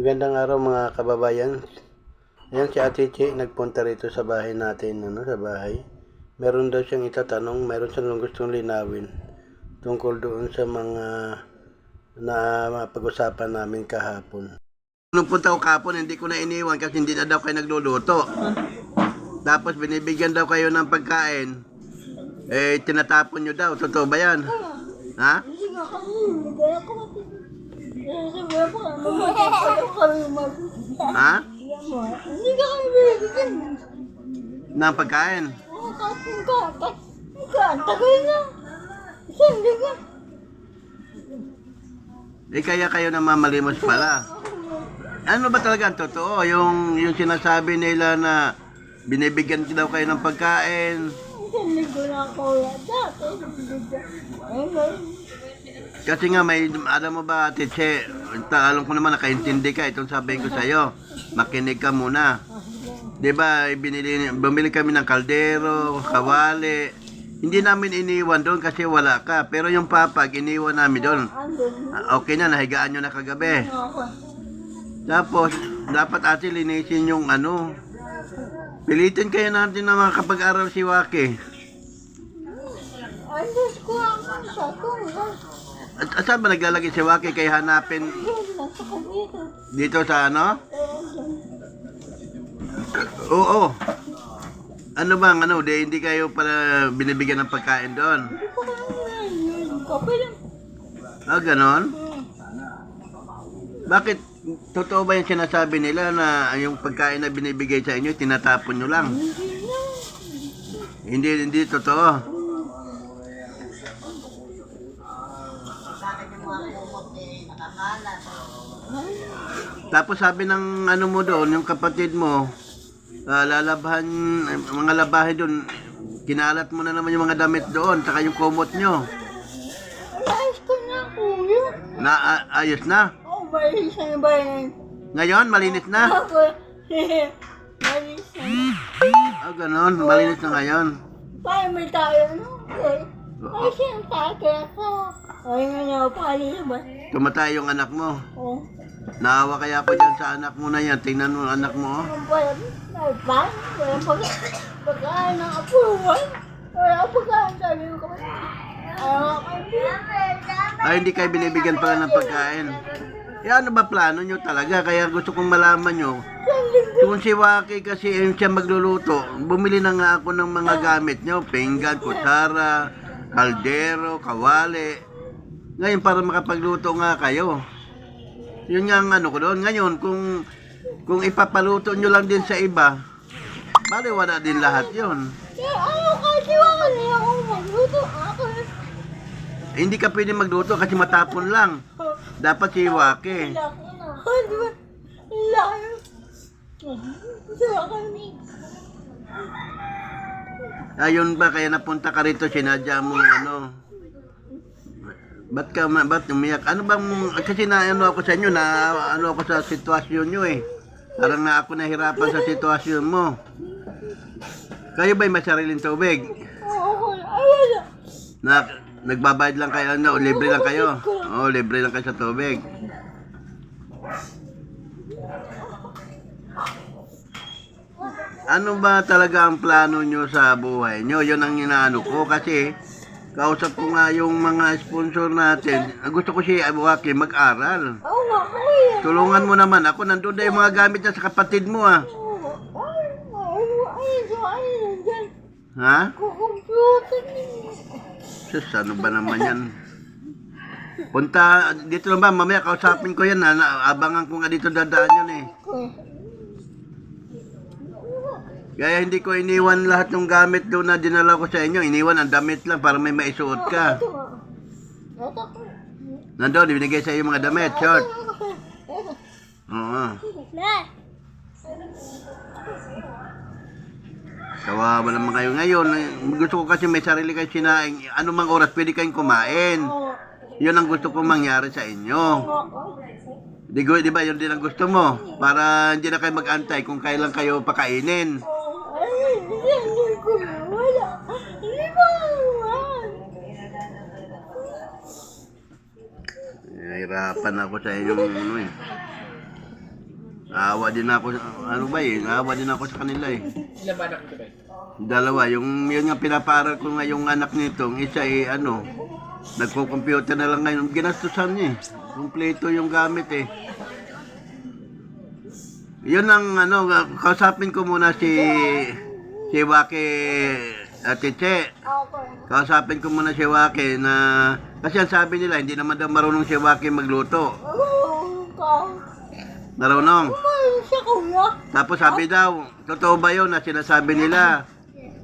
Magandang araw mga kababayan. Ayan si Ate Che, nagpunta rito sa bahay natin, ano, sa bahay. Meron daw siyang itatanong, meron siyang gustong linawin tungkol doon sa mga na mapag-usapan namin kahapon. Nung punta ko kahapon, hindi ko na iniwan kasi hindi na daw kayo nagluluto. Tapos binibigyan daw kayo ng pagkain. Eh, tinatapon nyo daw. Totoo ba yan? Ha? Hindi nga kami, hindi kaya Ha? Hindi ka kami bibigyan. Ng pagkain? Oo, kapon ka. Ang tagal na. Hindi ka. Eh, kaya kayo namamalimos pala. Ano ba talaga ang totoo? Yung, yung sinasabi nila na binibigyan daw kayo ng pagkain. Ko na ako wala dati. Ayun, Kasi nga may, alam mo ba, Tiche, alam ko naman nakaintindi ka itong sabihin ko sa'yo. Makinig ka muna. Di ba, binili, bumili kami ng kaldero, kawali. Hindi namin iniwan doon kasi wala ka. Pero yung papag, iniwan namin doon. Okay na, nahigaan nyo na kagabi. Tapos, dapat ate linisin yung ano. Pilitin kayo natin na makapag-aral si Waki. Andun ko ang sa tunga. At, at saan ba naglalagay si Waki kay hanapin nasa dito sa ano? Oo. Ano bang ano, di, hindi kayo pala binibigyan ng pagkain doon? Hindi ko kaya yun. Kape lang. Ah, ganon? Bakit totoo ba yung sinasabi nila na yung pagkain na binibigay sa inyo, tinatapon nyo lang? Hindi. Hindi, totoo. Tapos sabi ng ano mo doon, yung kapatid mo, ah, lalabahan, mga labahin doon, kinalat mo na naman yung mga damit doon, saka yung kumot nyo. Alayos ko na, kuya. Na, a- ayos na. Oh, may isang ba yan? Ngayon, malinis na. Ako, malis na. Ah, ganon, malinis na ngayon. Paano may tayo, no? Ay, siyang tatay ako. Ay, nga nga, paano naman? Tumatay yung anak mo. Oh, Naawa kaya ako dyan sa anak mo na yan. Tingnan mo ang anak mo. oh. pala, ay, paano? Wala pag, pagkaan ng apuruan. Wala pagkaan, sabi ko. Ayaw kayo. Ay, hindi kayo binibigyan pala ng pagkain. Eh, ano ba plano nyo talaga? Kaya gusto kong malaman nyo. Kung si Waki kasi eh, siya magluluto, bumili na nga ako ng mga gamit nyo. Pinggan, kutsara, kaldero, kawali. Ngayon, para makapagluto nga kayo. Yun nga ang ano ko doon. Ngayon, kung kung ipapaluto nyo lang din sa iba, bali wala din lahat yon. Eh, ayaw kasi wala niya ako magluto. Ako, Eh, hindi ka pwede magluto kasi matapon lang. Dapat si kami. Ayun ba, kaya napunta ka rito, sinadya mo ano. Ba't ka, ma- ba't umiyak? Ano bang, kasi na ano ako sa inyo, na ano ako sa sitwasyon nyo eh. Parang na ako nahirapan sa sitwasyon mo. Kayo ba'y may sariling tubig? Na, nagbabayad lang kayo, ano, libre lang kayo? Oo, libre lang kayo sa tubig. Ano ba talaga ang plano nyo sa buhay nyo? Yun ang inaano ko kasi kausap ko nga yung mga sponsor natin. Gusto ko si Abuaki mag-aral. Tulungan mo naman ako. Nandun na yung mga gamit niya sa kapatid mo ah. Ha? Kukumputer niya. Sus, ano ba naman yan? Punta, dito lang ba? Mamaya kausapin ko yan ha. Abangan ko nga dito dadaan yun eh. Kaya hindi ko iniwan lahat ng gamit doon na dinala ko sa inyo. Iniwan ang damit lang para may maisuot ka. Nandun, ibinigay sa iyo mga damit, short. Oo. Kawawa naman kayo ngayon. Gusto ko kasi may sarili kayo sinaing. Ano mang oras pwede kayong kumain. Yun ang gusto ko mangyari sa inyo. Di, di ba yun din ang gusto mo? Para hindi na kayo mag-antay kung kailan kayo pakainin. Nahirapan ako sa inyong ano eh. Awa din ako, ano ba eh, awa din ako sa kanila eh. Ilan ba anak nito ba? Dalawa, yung yun nga pinaparal ko nga yung anak nito, ang isa eh ano, nagko-computer na lang ngayon, ginastusan niya eh. Kompleto yung gamit eh. Yun ang ano, kausapin ko muna si si Waki Ate Che. Kausapin ko muna si Waki na kasi ang sabi nila hindi naman daw marunong si Waki magluto. Ka. Marunong. Kumain siya, kuya. Tapos sabi daw, totoo ba yun na sinasabi nila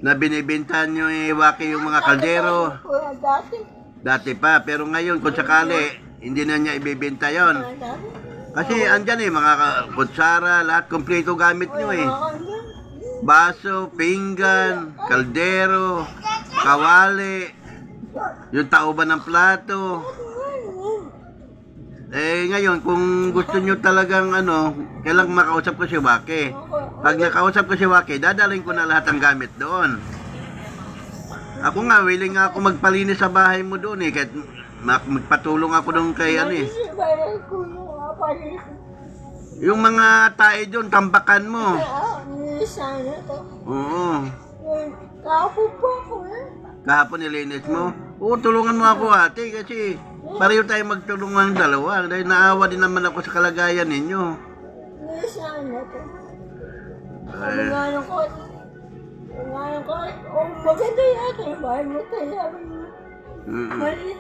na binibintan nyo eh, Waki yung mga kaldero? Kuya, dati. Dati pa, pero ngayon kung sakali, hindi na niya ibibenta yon. Kasi andyan eh, mga kutsara, lahat kompleto gamit nyo eh. Baso, pinggan, kaldero, kawali, yung tauban ng plato. Eh ngayon, kung gusto nyo talagang ano, kailang makausap ko si Waki. Pag nakausap ko si Waki, dadaling ko na lahat ng gamit doon. Ako nga, willing nga ako magpalinis sa bahay mo doon eh. Kahit ma- magpatulong ako doon kay ano eh. Yung mga tae doon, tambakan mo. Oo. Kapo pa ako eh. Kahapon nilinis mo. Oo, tulungan mo ako ate kasi pareho tayo magtulungan ng dalawa. Dahil naawa din naman ako sa kalagayan ninyo. Nilisan na to. Sabi Eh, nga nung ko, sabi nga nung ko, oh, maganda yata yung bahay mo tayo. Sabi mo, mm, mali.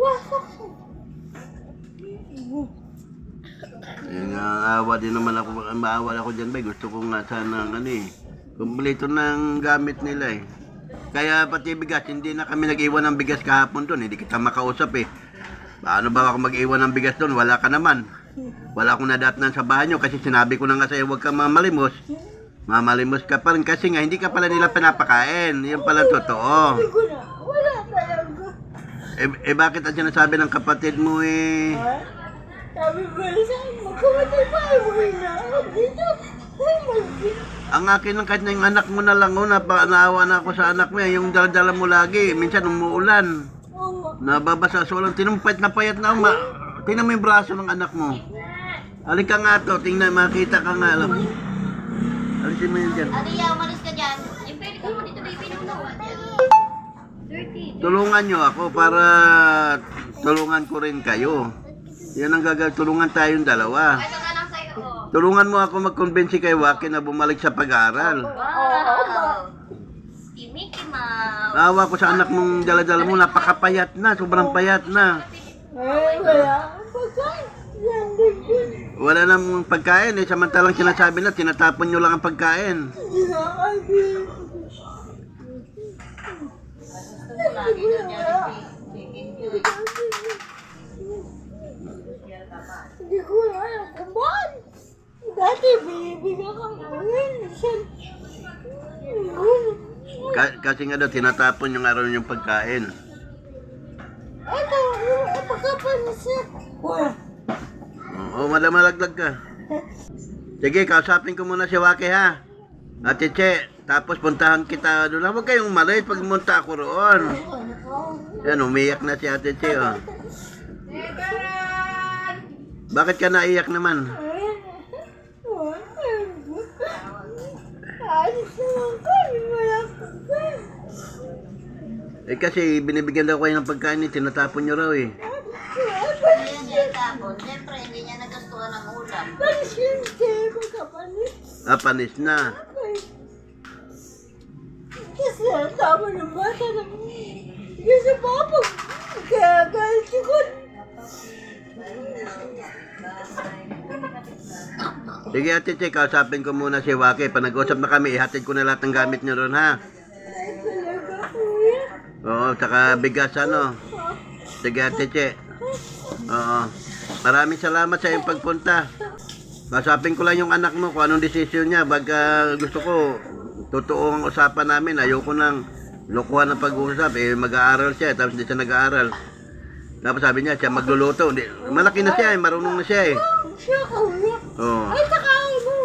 Wasak siya. Yun nga, awa din naman ako, maawa ako dyan ba, gusto ko nga sana ano eh, kumpleto ng gamit nila eh. Kaya pati bigas, hindi na kami nag-iwan ng bigas kahapon doon, hindi kita makausap eh. Paano ba ako mag-iwan ng bigas doon? Wala ka naman. Wala akong nadatnan sa bahay nyo kasi sinabi ko na nga sa'yo, huwag ka mamalimos. Mamalimos ka pa rin kasi nga hindi ka pala nila pinapakain. Yan pala totoo. Eh, eh bakit ang sinasabi ng kapatid mo eh? Sabi ko na sa akin, magkamatay pa, uwi na dito. Ay. Ang akin lang kahit na yung anak mo na lang, oh, napa, naawa na ako sa anak mo, eh, yung dala-dala mo lagi, minsan umuulan, nababasa sa ulan, tinumpayat na payat na, ma, tingnan mo yung braso ng anak mo. Halika nga to, tingnan, makita ka nga, alam. Alisin mo yun dyan. Ariya, umalis ka dyan. Eh, pwede ka mo dito, baby. 30. Tulungan nyo ako para tulungan ko rin kayo. Yan ang gagawin, tulungan tayong dalawa. Tulungan mo ako mag-convince kay Waki na bumalik sa pag-aaral. Wow. Si Mickey Mouse. Awa ko sa anak mong dala-dala mo, napakapayat na, sobrang payat na. Ay, wala. Wala namang pagkain eh, samantalang sinasabi na tinatapon nyo lang ang pagkain. Lagi na. Hindi ko alam kung bakit. Dati binibigyan ka kasi nga daw, tinatapon yung araw yung pagkain. Ito, yung pagkapanisip. Wala. Oo, wala malaglag ka. Sige, kausapin ko muna si Waki ha. Ate Che, tapos puntahan kita doon. Huwag kayong malit pag munta ako roon. Yan, umiyak na si Ate Che. Oh. Bakit ka naiyak naman? Alis naman ko. Wala pagkain. Eh kasi binibigyan daw kayo ng pagkain eh, tinatapon nyo raw eh. Ayan niya tapon. Siyempre, hindi niya nagustuhan ng ulam. Ah, panis na. Kasi tama ng bata na kasi papa. Kaya galit ko. Sige Ate Che, kausapin ko muna si Waki. Pag nag-usap na kami, ihatid ko na lahat ng gamit nyo ron ha. Oo, saka bigas ano. Sige Ate Che. Oo. Maraming salamat sa iyong pagpunta. Kasapin ko lang yung anak mo kung anong desisyon niya. Baga gusto ko, totoo ang usapan namin. Ayoko nang lokohan ng pag-uusap. Eh, mag-aaral siya, tapos hindi siya nag-aaral. Tapos sabi niya, siya magluluto. Hindi, malaki na siya, eh, marunong na siya eh. Siya kuya. Oo. Ay, sakain mo.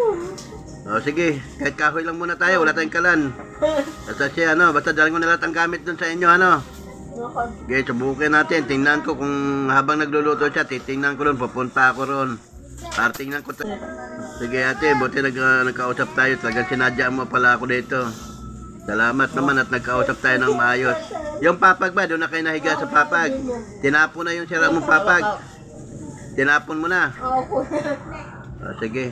Oh, sige, kahit kahoy lang muna tayo, wala tayong kalan. Basta siya, ano, basta dalhin ko na lahat ang gamit dun sa inyo, ano. Okay, subukin natin. Tingnan ko kung habang nagluluto siya, titingnan ko ron, pupunta ako ron. Para tingnan ko. Sige ate, buti nag, ah, nagkausap tayo. Talagang sinadya mo pala ako dito. Salamat naman at nagkausap tayo ng maayos. Yung papag ba, doon na kayo nahiga sa papag. Tinapon na yung sira mong papag. Tinapon mo na. Ako. Ah, sige.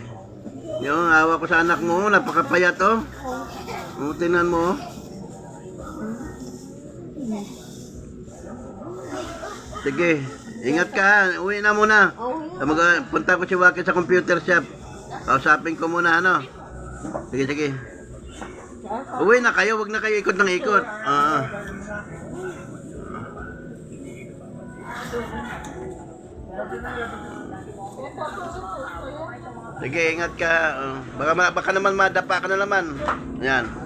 Yung awa ko sa anak mo, napakapayat oh. Oh, tingnan mo. Sige, ingat ka ha. Uwi na muna. Mag punta ko si Waki sa computer shop. Kausapin ko muna ano. Sige, sige. Uwi na kayo, wag na kayo ikot ng ikot. Oo. Sige, ingat ka. Oh, baka, baka naman madapa ka na naman. Yan.